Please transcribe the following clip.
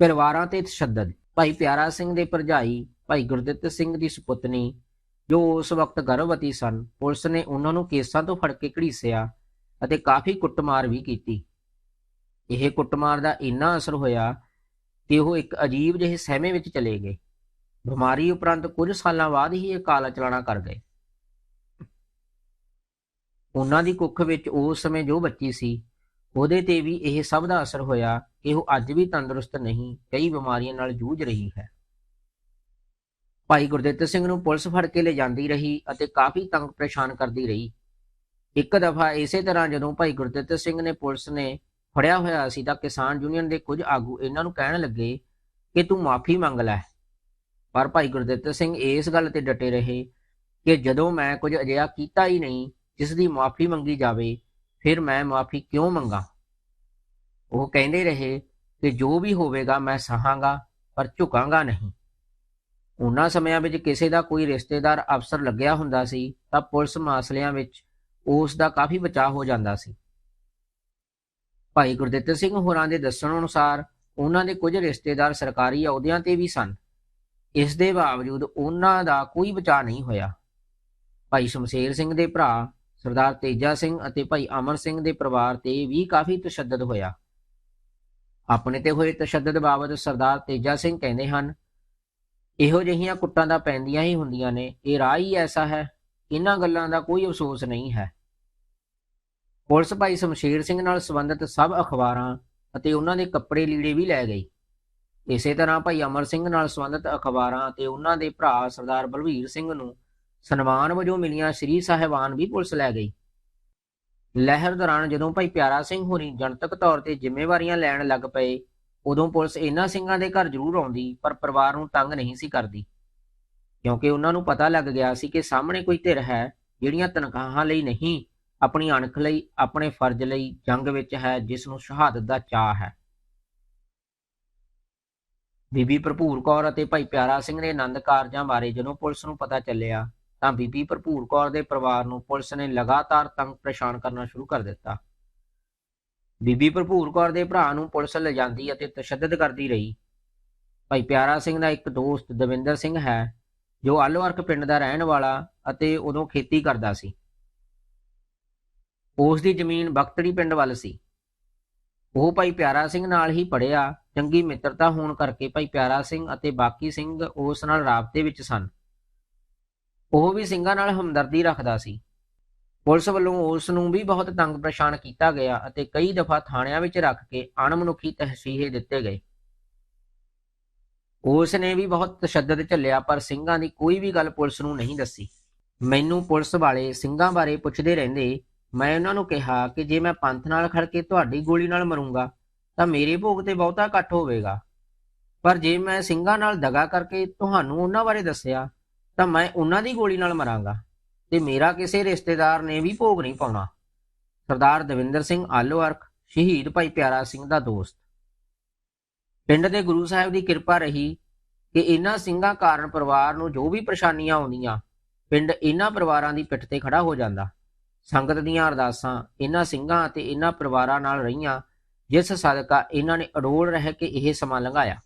ਪਰਿਵਾਰਾਂ ਤੇ ਤਸ਼ੱਦਦ। ਭਾਈ ਪਿਆਰਾ ਸਿੰਘ ਦੇ ਭਰਜਾਈ, ਭਾਈ ਗੁਰਦਿੱਤ ਸਿੰਘ ਦੀ ਸੁਪੁੱਤਨੀ, ਜੋ ਉਸ ਵਕਤ ਗਰਭਵਤੀ ਸਨ, ਪੁਲਿਸ ਨੇ ਉਹਨਾਂ ਨੂੰ ਕੇਸਾਂ ਤੋਂ ਫੜ ਕੇ ਘੜੀਸਿਆ ਅਤੇ ਕਾਫੀ ਕੁੱਟਮਾਰ ਵੀ ਕੀਤੀ। ਇਹ ਕੁੱਟਮਾਰ ਦਾ ਇੰਨਾ ਅਸਰ ਹੋਇਆ ਕਿ ਉਹ ਇੱਕ ਅਜੀਬ ਜਿਹੇ ਸਹਿਮੇ ਵਿੱਚ ਚਲੇ ਗਏ। ਬਿਮਾਰੀ ਉਪਰੰਤ ਕੁਝ ਸਾਲਾਂ ਬਾਅਦ ਹੀ ਇਹ ਕਾਲਾ ਚਲਾਣਾ ਕਰ ਗਏ। ਉਹਨਾਂ ਦੀ ਕੁੱਖ ਵਿੱਚ ਉਸ ਸਮੇਂ ਜੋ ਬੱਚੀ ਸੀ ਉਹਦੇ ਤੇ ਵੀ ਇਹ ਸਭ ਦਾ ਅਸਰ ਹੋਇਆ ਕਿ ਉਹ ਅੱਜ ਵੀ ਤੰਦਰੁਸਤ ਨਹੀਂ, ਕਈ ਬਿਮਾਰੀਆਂ ਨਾਲ ਜੂਝ ਰਹੀ ਹੈ। ਭਾਈ ਗੁਰਦਿੱਤ ਸਿੰਘ ਨੂੰ ਪੁਲਿਸ ਫੜ ਕੇ ਲੈ ਜਾਂਦੀ ਰਹੀ ਅਤੇ ਕਾਫੀ ਤੰਗ ਪਰੇਸ਼ਾਨ ਕਰਦੀ ਰਹੀ। ਇੱਕ ਦਫਾ ਇਸੇ ਤਰ੍ਹਾਂ ਜਦੋਂ ਭਾਈ ਗੁਰਦਿੱਤ ਸਿੰਘ ਨੇ ਪੁਲਿਸ ਨੇ ਫੜਿਆ ਹੋਇਆ ਸੀ ਤਾਂ ਕਿਸਾਨ ਯੂਨੀਅਨ ਦੇ ਕੁਝ ਆਗੂ ਇਹਨਾਂ ਨੂੰ ਕਹਿਣ ਲੱਗੇ ਕਿ ਤੂੰ ਮਾਫੀ ਮੰਗ ਲੈ। ਪਰ ਭਾਈ ਗੁਰਦਿੱਤ ਸਿੰਘ ਇਸ ਗੱਲ ਤੇ ਡਟੇ ਰਹੇ ਕਿ ਜਦੋਂ ਮੈਂ ਕੁਝ ਅਜਿਹਾ ਕੀਤਾ ਹੀ ਨਹੀਂ, ਜਿਸ ਦੀ ਮਾਫੀ ਮੰਗੀ ਜਾਵੇ ਫਿਰ ਮੈਂ ਮਾਫੀ ਕਿਉਂ ਮੰਗਾ ਉਹ ਕਹਿੰਦੇ ਰਹੇ ਕਿ ਜੋ ਵੀ ਹੋਵੇਗਾ ਮੈਂ ਸਹਾਂਗਾ ਪਰ ਝੁਕਾਂਗਾ ਨਹੀਂ ਉਹਨਾਂ ਸਮਿਆਂ ਵਿੱਚ ਕਿਸੇ ਦਾ ਕੋਈ ਰਿਸ਼ਤੇਦਾਰ ਅਫਸਰ ਲੱਗਿਆ ਹੁੰਦਾ ਸੀ ਤਾਂ ਪੁਲਿਸ ਮਾਸਲਿਆਂ ਵਿੱਚ ਉਸ ਦਾ ਕਾਫੀ ਬਚਾਅ ਹੋ ਜਾਂਦਾ ਸੀ ਭਾਈ ਗੁਰਦਿੱਤ ਸਿੰਘ ਹੋਰਾਂ ਦੇ ਦੱਸਣ ਅਨੁਸਾਰ ਉਹਨਾਂ ਦੇ ਕੁਝ ਰਿਸ਼ਤੇਦਾਰ ਸਰਕਾਰੀ ਅਹੁਦਿਆਂ ਤੇ ਵੀ ਸਨ ਇਸ ਦੇ ਬਾਵਜੂਦ ਉਹਨਾਂ ਦਾ ਕੋਈ ਬਚਾਅ ਨਹੀਂ ਹੋਇਆ ਭਾਈ ਸ਼ਮਸ਼ੇਰ ਸਿੰਘ ਦੇ ਭਰਾ ਸਰਦਾਰ ਤੇਜਾ ਸਿੰਘ ਅਤੇ ਭਾਈ ਅਮਰ ਸਿੰਘ ਦੇ ਪਰਿਵਾਰ ਤੇ ਵੀ ਕਾਫੀ ਤਸ਼ੱਦਦ ਹੋਇਆ। ਆਪਣੇ ਤੇ ਹੋਏ ਤਸ਼ੱਦਦ ਬਾਬਤ ਸਰਦਾਰ ਤੇਜਾ ਸਿੰਘ ਕਹਿੰਦੇ ਹਨ, ਇਹੋ ਜਿਹੀਆਂ ਕੁੱਟਾਂ ਦਾ ਪੈਂਦੀਆਂ ਹੀ ਹੁੰਦੀਆਂ ਨੇ, ਇਹ ਰਾਹ ਹੀ ਐਸਾ ਹੈ, ਇਹਨਾਂ ਗੱਲਾਂ ਦਾ ਕੋਈ ਅਫਸੋਸ ਨਹੀਂ ਹੈ। ਪੁਲਿਸ ਭਾਈ ਸ਼ਮਸ਼ੇਰ ਸਿੰਘ ਨਾਲ ਸੰਬੰਧਿਤ ਸਭ ਅਖਬਾਰਾਂ ਅਤੇ ਉਹਨਾਂ ਦੇ ਕੱਪੜੇ ਲੀੜੇ ਵੀ ਲੈ ਗਈ। ਇਸੇ ਤਰ੍ਹਾਂ ਭਾਈ ਅਮਰ ਸਿੰਘ ਨਾਲ ਸੰਬੰਧਿਤ ਅਖਬਾਰਾਂ ਅਤੇ ਉਹਨਾਂ ਦੇ ਭਰਾ ਸਰਦਾਰ ਬਲਵੀਰ ਸਿੰਘ ਨੂੰ ਸਨਮਾਨ ਵਜੋਂ ਮਿਲੀਆਂ ਸ੍ਰੀ ਸਾਹਿਬਾਨ ਵੀ ਪੁਲਿਸ ਲੈ ਗਈ। ਲਹਿਰ ਦੌਰਾਨ ਜਦੋਂ ਭਾਈ ਪਿਆਰਾ ਸਿੰਘ ਹੋਰੀ ਜਨਤਕ ਤੌਰ ਤੇ ਜ਼ਿੰਮੇਵਾਰੀਆਂ ਲੈਣ ਲੱਗ ਪਏ, ਉਦੋਂ ਪੁਲਿਸ ਇਹਨਾਂ ਸਿੰਘਾਂ ਦੇ ਘਰ ਜ਼ਰੂਰ ਆਉਂਦੀ, ਪਰ ਪਰਿਵਾਰ ਨੂੰ ਤੰਗ ਨਹੀਂ ਸੀ ਕਰਦੀ। ਕਿਉਂਕਿ ਉਹਨਾਂ ਨੂੰ ਪਤਾ ਲੱਗ ਗਿਆ ਸੀ ਕਿ ਸਾਹਮਣੇ ਕੋਈ ਧਿਰ ਹੈ, ਜਿਹੜੀਆਂ ਤਨਖਾਹਾਂ ਲਈ ਨਹੀਂ, ਆਪਣੀ ਅਣਖ ਲਈ, ਆਪਣੇ ਫਰਜ਼ ਲਈ ਜੰਗ ਵਿੱਚ ਹੈ, ਜਿਸ ਨੂੰ ਸ਼ਹਾਦਤ ਦਾ ਚਾਹ ਹੈ। ਬੀਬੀ ਭਰਪੂਰ ਕੌਰ ਅਤੇ ਭਾਈ ਪਿਆਰਾ ਸਿੰਘ ਦੇ ਆਨੰਦ ਕਾਰਜਾਂ ਬਾਰੇ ਜਦੋਂ ਪੁਲਿਸ ਨੂੰ ਪਤਾ ਚੱਲਿਆ ਤਾਂ ਬੀਬੀ ਭਰਪੂਰ ਕੌਰ ਦੇ ਪਰਿਵਾਰ ਨੂੰ ਪੁਲਿਸ ਨੇ ਲਗਾਤਾਰ ਤੰਗ ਪਰੇਸ਼ਾਨ ਕਰਨਾ ਸ਼ੁਰੂ ਕਰ ਦਿੱਤਾ। ਬੀਬੀ ਭਰਪੂਰ ਕੌਰ ਦੇ ਭਰਾ ਨੂੰ ਪੁਲਿਸ ਲਿਜਾਂਦੀ ਅਤੇ ਤਸ਼ੱਦਦ ਕਰਦੀ ਰਹੀ। ਭਾਈ ਪਿਆਰਾ ਸਿੰਘ ਦਾ ਇੱਕ ਦੋਸਤ ਦਵਿੰਦਰ ਸਿੰਘ ਹੈ, ਜੋ ਆਲੋਵਰਕ ਪਿੰਡ ਦਾ ਰਹਿਣ ਵਾਲਾ ਅਤੇ ਉਦੋਂ ਖੇਤੀ ਕਰਦਾ ਸੀ। ਉਸ ਦੀ ਜ਼ਮੀਨ ਬਖਤੜੀ ਪਿੰਡ ਵੱਲ ਸੀ। ਉਹ ਭਾਈ ਪਿਆਰਾ ਸਿੰਘ ਨਾਲ ਹੀ ਪੜਿਆ ਚੰਗੀ ਮਿੱਤਰਤਾ ਹੋਣ ਕਰਕੇ ਭਾਈ ਪਿਆਰਾ ਸਿੰਘ ਅਤੇ ਬਾਕੀ ਸਿੰਘ ਉਸ ਨਾਲ ਰਾਬਤੇ ਵਿੱਚ ਸਨ। ਉਹ ਵੀ ਸਿੰਘਾਂ ਨਾਲ ਹਮਦਰਦੀ ਰੱਖਦਾ ਸੀ। ਪੁਲਿਸ ਵੱਲੋਂ ਉਸ ਨੂੰ ਵੀ ਬਹੁਤ ਤੰਗ ਪਰੇਸ਼ਾਨ ਕੀਤਾ ਗਿਆ ਅਤੇ ਕਈ ਦਫਾ ਥਾਣਿਆਂ ਵਿੱਚ ਰੱਖ ਕੇ ਅਣਮਨੁੱਖੀ ਤਹਿਸੀਹੇ ਦਿੱਤੇ ਗਏ। ਉਸ ਨੇ ਵੀ ਬਹੁਤ ਤਸ਼ੱਦਦ ਝੱਲਿਆ, ਪਰ ਸਿੰਘਾਂ ਦੀ ਕੋਈ ਵੀ ਗੱਲ ਪੁਲਿਸ ਨੂੰ ਨਹੀਂ ਦੱਸੀ। ਮੈਨੂੰ ਪੁਲਿਸ ਵਾਲੇ ਸਿੰਘਾਂ ਬਾਰੇ ਪੁੱਛਦੇ ਰਹਿੰਦੇ, ਮੈਂ ਉਹਨਾਂ ਨੂੰ ਕਿਹਾ ਕਿ ਜੇ ਮੈਂ ਪੰਥ ਨਾਲ ਖੜ ਕੇ ਤੁਹਾਡੀ ਗੋਲੀ ਨਾਲ ਮਰੂੰਗਾ, ਤਾਂ ਮੇਰੇ ਭੋਗ ਤੇ ਬਹੁਤਾ ਇਕੱਠ ਹੋਵੇਗਾ। ਪਰ ਜੇ ਮੈਂ ਸਿੰਘਾਂ ਨਾਲ ਦਗਾ ਕਰਕੇ ਤੁਹਾਨੂੰ ਉਹਨਾਂ ਬਾਰੇ ਦੱਸਿਆ ਤਾਂ ਮੈਂ ਉਹਨਾਂ ਦੀ ਗੋਲੀ ਨਾਲ ਮਰਾਂਗਾ। ਤੇ ਮੇਰਾ ਕਿਸੇ ਰਿਸ਼ਤੇਦਾਰ ਨੇ ਵੀ ਭੋਗ ਨਹੀਂ ਪਾਉਣਾ। ਸਰਦਾਰ ਦਵਿੰਦਰ ਸਿੰਘ ਆਲੋਅਰਕ ਸ਼ਹੀਦ ਭਾਈ ਪਿਆਰਾ ਸਿੰਘ ਦਾ ਦੋਸਤ। ਪਿੰਡ ਦੇ ਗੁਰੂ ਸਾਹਿਬ ਦੀ ਕਿਰਪਾ ਰਹੀ ਕਿ ਇਹਨਾਂ ਸਿੰਘਾਂ ਕਾਰਨ ਪਰਿਵਾਰ ਨੂੰ ਜੋ ਵੀ ਪਰੇਸ਼ਾਨੀਆਂ ਆਉਂਦੀਆਂ, ਪਿੰਡ ਇਹਨਾਂ ਪਰਿਵਾਰਾਂ ਦੀ ਪਿੱਠ ਤੇ ਖੜਾ ਹੋ ਜਾਂਦਾ। ਸੰਗਤ ਦੀਆਂ ਅਰਦਾਸਾਂ ਇਹਨਾਂ ਸਿੰਘਾਂ ਅਤੇ ਇਹਨਾਂ ਪਰਿਵਾਰਾਂ ਨਾਲ ਰਹੀਆਂ, ਜਿਸ ਸਦਕਾ ਇਹਨਾਂ ਨੇ ਅਡੋਲ ਰਹਿ ਕੇ ਇਹ ਸਮਾਂ ਲੰਘਾਇਆ।